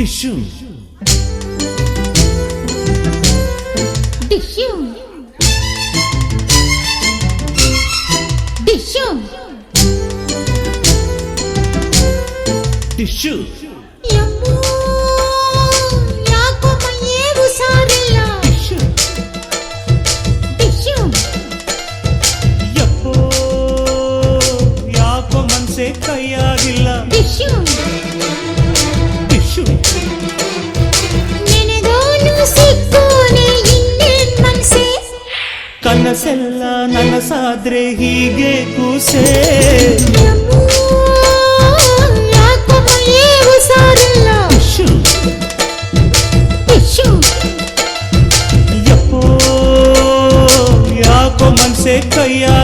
Tissue tissue tissue tissue ಯಮ್ಮೋ ಯಾಕೋ ಮೈಯೇ ಹುಷಾರಿಲ್ಲ tissue tissue ಯಪ್ಪೋ ಯಾಕೋ ಮನ್ಸೆ ಕೈಯಾಗಿಲ್ಲ ಟಿಶ್ಯೂ ಕನಸೆಲ್ಲ ನನಸಾದ್ರೆ ಹೀಗೆ ಕೂಸೆ ಯಮ್ಮೋ ಯಾಕೋ ಮೈಯೇ ಹುಷಾರಿಲ್ಲ ಟಿಷ್ಯೂ ಟಿಶ್ಯೂ ಯಪ್ಪೋ ಯಾಕೋ ಮನ್ಸೆ ಕೈಯಾಗಿಲ್ಲ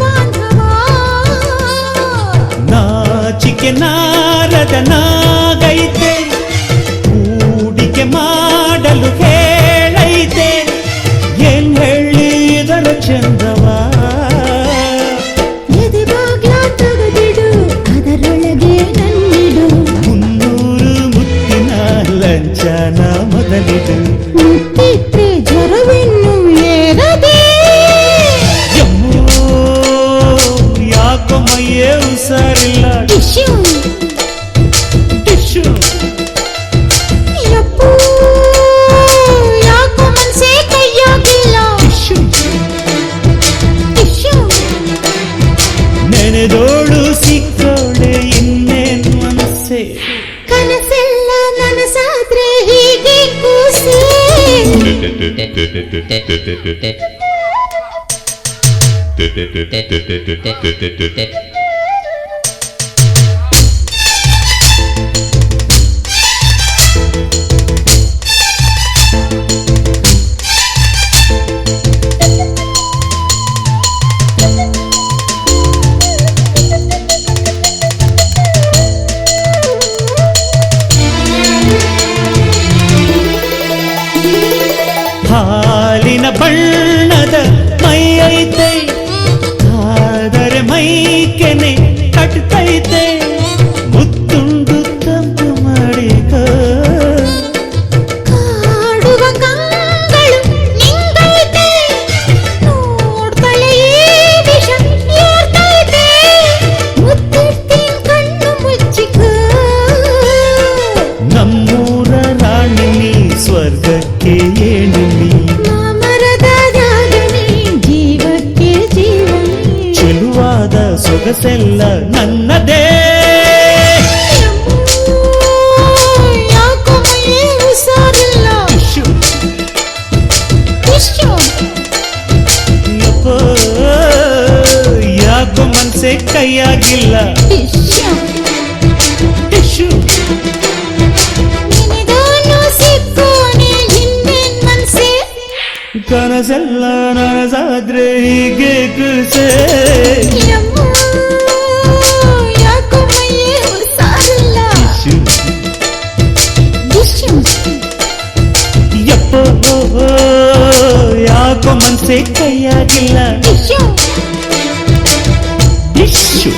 ಬಾಂಧವ ನಾಚಿಕೆ ನಾರದ ನಾಗೈತೆ ಯಾಕೋ ಮೈಯೇ ಹುಷಾರಿಲ್ಲ ಟಿಶ್ಯೂ ಟಿಶ್ಯೂ ಯಪ್ಪೋ ಯಾಕೋ ಮನ್ಸೇ ಕೈಯಾಗಿಲ್ಲ ಟಿಶ್ಯೂ ಟಿಶ್ಯೂ ನೆನೆದೋಳು ಸಿಕ್ಕೋಳೆ ಇನ್ನೇನ್ ಮನಸ್ಸೆ ಕನಸೆಲ್ಲ ನನಸಾದ್ರೆ ಹೀಗೆ ಕೂಸೆ ಹಾಲಿನ ಬಣ್ಣದ ಮೈ ಐತೆ ಆದರೆ ಮೈಕೆನೆ ಕಟ್ತೈತೆ ಮುತ್ತುಂಡು ತಪ್ಪು ಮಾಡಿಕ ಕಾಡುವ ಕಂಗಳು ನಿಂಗೈತೆ ನೋಡ್ತಲೇ ವಿಷ ಏರ್ತೈತೆ ಮುತ್ತಿರ್ತೀನ್ ಕಣ್ಣು ಮುಚ್ಚಿಕ ನಮ್ಮೂರ ರಾಣಿ ನೀ ಸ್ವರ್ಗಕ್ಕೆ ಏಣಿ ನೀ ಸೊಗಸೆಲ್ಲ ನನ್ನದೇ ಯಾಕೋ ಮೈಯೇ ಹುಷಾರಿಲ್ಲ ಟಿಶ್ಯೂ ಟಿಶ್ಯೂ ಯಪ್ಪೋ, ಯಾಕೋ ಮನ್ಸೆ ಕೈಯಾಗಿಲ್ಲ ಟಿಶ್ಯೂ ಟಿಶ್ಯೂ ನಿನದೋನು ಸಿಕ್ಕೋನೆ ಇನ್ನೇನ್ ಮನ್ಸೆ ಕನಸೆಲ್ಲ ನನಸಾದ್ರೆ ಹೀಗೆ ಕೂಸೆ ಪಾಪ ಮನಸ್ಸೇ ಕೈಯಾಗಿಲ್ಲ. ಟಿಶ್ಯೂ